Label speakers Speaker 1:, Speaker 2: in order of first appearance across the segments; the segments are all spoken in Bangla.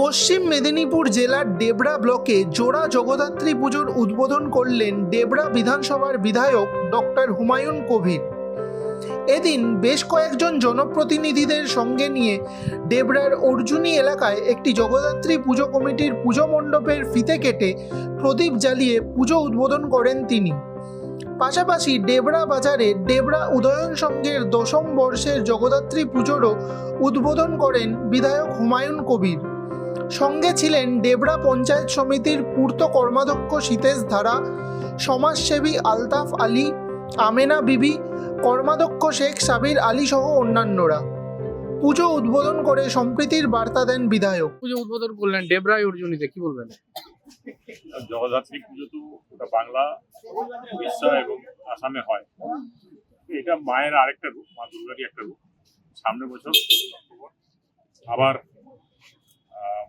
Speaker 1: পশ্চিম মেদিনীপুর জেলার ডেবরা ব্লকে জোড়া জগদ্ধাত্রী পুজোর উদ্বোধন করলেন ডেবরা বিধানসভার বিধায়ক ডক্টর হুমায়ুন কবির। এদিন বেশ কয়েকজন জনপ্রতিনিধিদের সঙ্গে নিয়ে ডেবরার অর্জুনী এলাকায় একটি জগদ্ধাত্রী পুজো কমিটির পুজো মণ্ডপের ফিতে কেটে প্রদীপ জ্বালিয়ে পুজো উদ্বোধন করেন তিনি। পাশাপাশি ডেবরা বাজারে ডেবরা উদয়ন সংঘের দশম বর্ষের জগদ্ধাত্রী পুজোরও উদ্বোধন করেন বিধায়ক হুমায়ুন কবির। সঙ্গে ছিলেন ডেবরা পঞ্চায়েত সমিতির পূর্ত কর্মাধ্যক্ষ সীতেশ ধারা সমাজসেবী আলতাফ আলী আমেনা বিবি কর্মাধ্যক্ষ শেখ সাবির আলী সহ অন্যান্যরা। পুজো উদ্বোধন করে সম্প্রীতির বার্তা দেন বিধায়ক।
Speaker 2: পুজো উদ্বোধন করলেন ডেবরাই অর্জুনীতে কি বলবেন?
Speaker 3: জগদ্ধাত্রী পুজো তো ওটা বাংলা উড়িষ্যা এবং আসামে হয়। এটা মায়ের আরেকটা রূপ মা দুর্গারই একটা রূপ। সামনে বছর আবার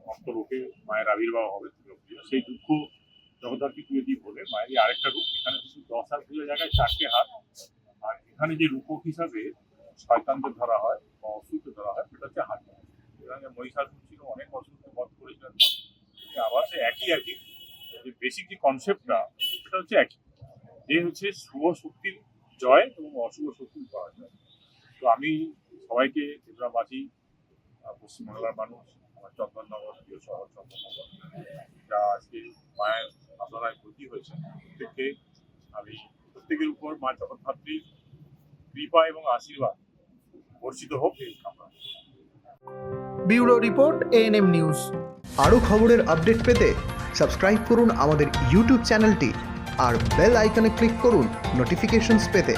Speaker 3: ভক্তলোকে মায়ের আবির্ভাব হবে দুর্গা পুজো সেই দুঃখ জগদ্ধাত্রী পুজো দিয়ে বলে মায়েরই আরেকটা রূপ। এখানে শুধু দশ হাত পুজো জায়গায় চারটে হাত। আর এখানে যে রূপক হিসাবে শয়তানদের ধরা হয় বা অসুরকে ধরা হয়, সেটা হচ্ছে হাত। এখানে মহিষাসুর ছিল, অনেক অসুরকে বধ করেছিলেন। আবার সে একই একই যে বেসিক যে কনসেপ্টটা সেটা হচ্ছে একই। যে হচ্ছে শুভ শক্তির জয় এবং অশুভ শক্তির পরাজয়। তো আমি সবাইকে ত্রিপুরাবাসী পশ্চিমবাংলার মানুষ আমার চন্দননগর, প্রিয় শহর চন্দননগর। যা আজকে মায়ের সাধনায় ক্ষতি হয়েছে। প্রত্যেককে আমি, প্রত্যেকের উপর মা জগদ্ধাত্রীর কৃপা এবং আশীর্বাদ বর্ষিত হোক এই কামনা।
Speaker 1: Bureau report ANM news.
Speaker 4: আরও খবরের আপডেট পেতে সাবস্ক্রাইব করুন আমাদের ইউটিউব চ্যানেলটি আর বেল আইকনে ক্লিক করুন নোটিফিকেশনস পেতে।